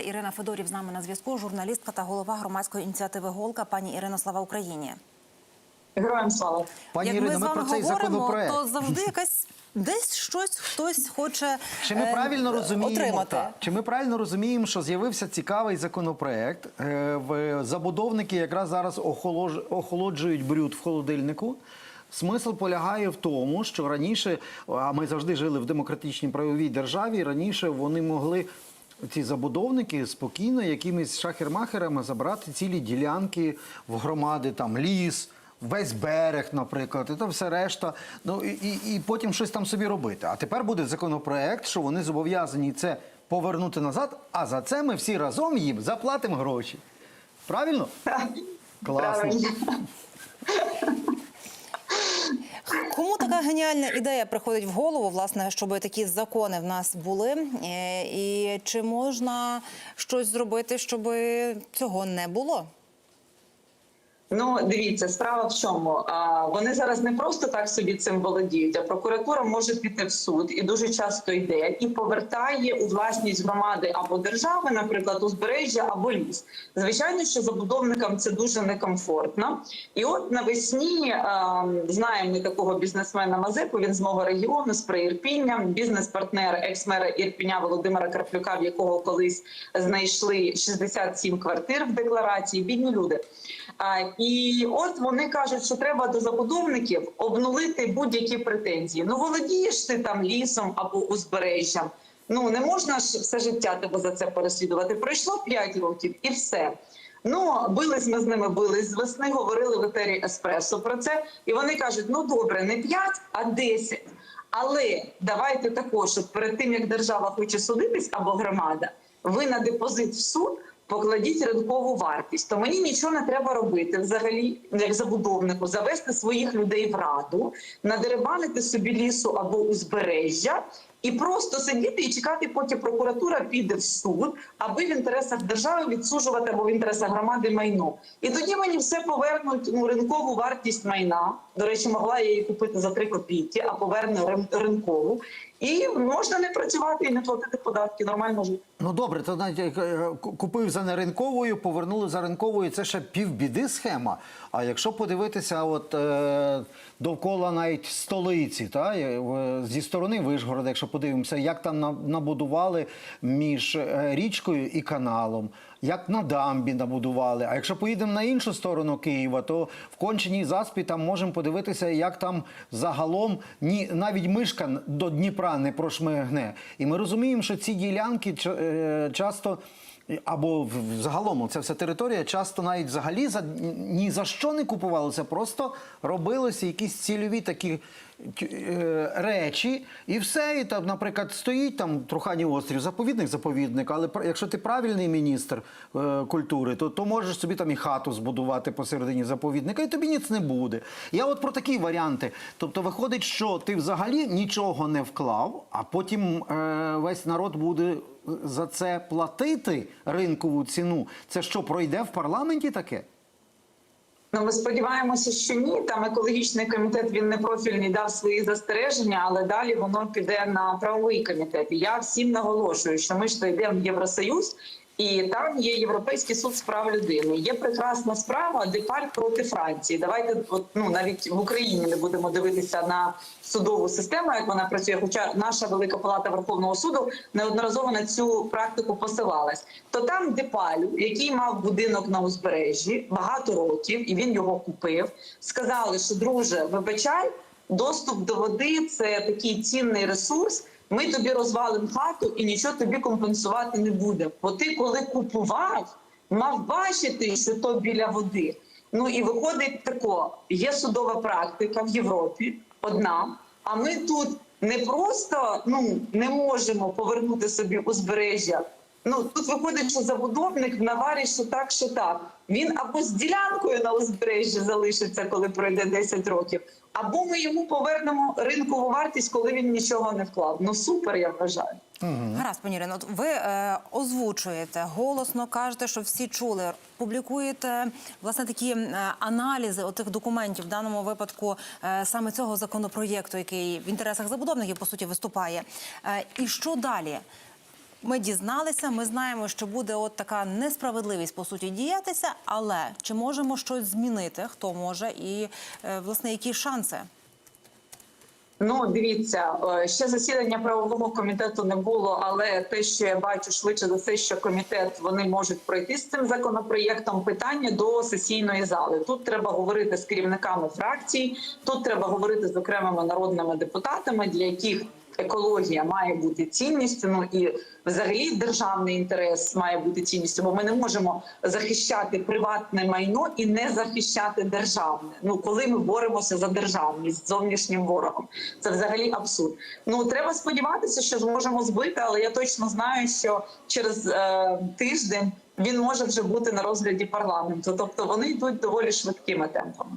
Ірина Федорів з нами на зв'язку, журналістка та голова громадської ініціативи Голка. Пані Ірино, слава Україні. Героям слава. Пані Як Ірино, ми з ми вами про цей говоримо, законопроект. то завжди якась десь щось хтось хоче Чи ми е, правильно розуміємо, отримати. так, чи ми правильно розуміємо, що з'явився цікавий законопроект? Е, в забудовники якраз зараз охолож, охолоджують брюд в холодильнику. Смисл полягає в тому, що раніше, а ми завжди жили в демократичній правовій державі, раніше вони могли. Ці забудовники спокійно якимись шахер-махерами забрати цілі ділянки в громади, там ліс, весь берег, наприклад, і там все решта. Ну і, і, і потім щось там собі робити. А тепер буде законопроект, що вони зобов'язані це повернути назад, а за це ми всі разом їм заплатимо гроші. Правильно? Класно. Правильно. Кому така геніальна ідея приходить в голову, власне, щоб такі закони в нас були? Е, І чи можна щось зробити, щоб цього не було? Ну, дивіться, справа в чому? Вони зараз не просто так собі цим володіють, а прокуратура може піти в суд і дуже часто йде і повертає у власність громади або держави, наприклад, узбережжя або ліс. Звичайно, що забудовникам це дуже некомфортно. І от навесні знаємо ми такого бізнесмена Мазепу. Він з мого регіону з Приірпіння, бізнес-партнер екс-мера Ірпіня Володимира Карплюка, в якого колись знайшли 67 квартир в декларації. Бідні люди. І от вони кажуть, що треба до забудовників обнулити будь-які претензії. Ну володієш ти там лісом або узбережжям. Ну не можна ж все життя тебе за це переслідувати. Пройшло 5 років і все. Ну бились ми з ними бились з весни. Говорили в етері еспресо про це, і вони кажуть: ну добре, не 5, а 10. Але давайте також, перед тим як держава хоче судитись або громада, ви на депозит в суд покладіть ринкову вартість. То мені нічого не треба робити взагалі, як забудовнику, завести своїх людей в раду, надерибанити собі лісу або узбережжя. І просто сидіти і чекати, поки прокуратура піде в суд, аби в інтересах держави відсуджувати або в інтересах громади майно. І тоді мені все повернуть ну ринкову вартість майна. До речі, могла я її купити за 3 копійки, а поверне ринкову. І можна не працювати і не платити податки. Нормально жити. Ну добре, то навіть е, купив за неринковою, повернули за ринковою. Це ще півбіди схема. А якщо подивитися, от е, довкола навіть столиці, та зі сторони Вишгорода, якщо подивимося, як там на- набудували між е, річкою і каналом. Як на дамбі набудували. А якщо поїдемо на іншу сторону Києва, то в конченій заспі там можемо подивитися, як там загалом ні навіть мишка до Дніпра не прошмигне. І ми розуміємо, що ці ділянки е, часто. Або в- загалом ця вся територія часто навіть взагалі за ні за що не купувалося, просто робилися якісь цільові такі е, речі, і все. І там, наприклад, стоїть там Труханів острів, заповідник, заповідник. Але якщо ти правильний міністр е, культури, то, то можеш собі там і хату збудувати посередині заповідника, і тобі ніц не буде. Я от про такі варіанти. Тобто, виходить, що ти взагалі нічого не вклав, а потім е, весь народ буде за це платити ринкову ціну. Це що пройде в парламенті таке? Ну, ми сподіваємося, що ні. Там екологічний комітет він не профільний дав свої застереження, але далі воно піде на правовий комітет. І я всім наголошую, що ми ж то йдемо в Євросоюз. І там є Європейський суд з прав людини. Є прекрасна справа Депаль проти Франції. Давайте ну навіть в Україні не будемо дивитися на судову систему, як вона працює. Хоча наша велика палата Верховного суду неодноразово на цю практику посилалась. То там Депалю, який мав будинок на узбережжі багато років, і він його купив. Сказали, що друже, вибачай, доступ до води це такий цінний ресурс. Ми тобі розвалимо хату і нічого тобі компенсувати не буде. Бо ти, коли купував, мав бачити, що то біля води. Ну і виходить тако: є судова практика в Європі, одна. А ми тут не просто ну не можемо повернути собі узбережжя. Ну тут виходить, що забудовник в наварі, що так, що так. Він або з ділянкою на узбережжі залишиться, коли пройде 10 років, або ми йому повернемо ринкову вартість, коли він нічого не вклав. Ну супер, я вважаю. Гаразд, пані Ірино, ви е, озвучуєте голосно, кажете, що всі чули. Публікуєте власне такі е, аналізи отих документів в даному випадку е, саме цього законопроєкту, який в інтересах забудовників по суті виступає. Е, і що далі? Ми дізналися, ми знаємо, що буде от така несправедливість по суті діятися, але чи можемо щось змінити? Хто може і е, власне які шанси? Ну, дивіться, е, ще засідання правового комітету не було, але те, що я бачу швидше за все, що комітет вони можуть пройти з цим законопроєктом. Питання до сесійної зали. Тут треба говорити з керівниками фракцій. Тут треба говорити з окремими народними депутатами, для яких екологія має бути цінністю. Ну і взагалі державний інтерес має бути цінністю, бо ми не можемо захищати приватне майно і не захищати державне. Ну коли ми боремося за державність зовнішнім ворогом, це взагалі абсурд. Ну треба сподіватися, що зможемо збити, але я точно знаю, що через е, тиждень він може вже бути на розгляді парламенту. Тобто вони йдуть доволі швидкими темпами.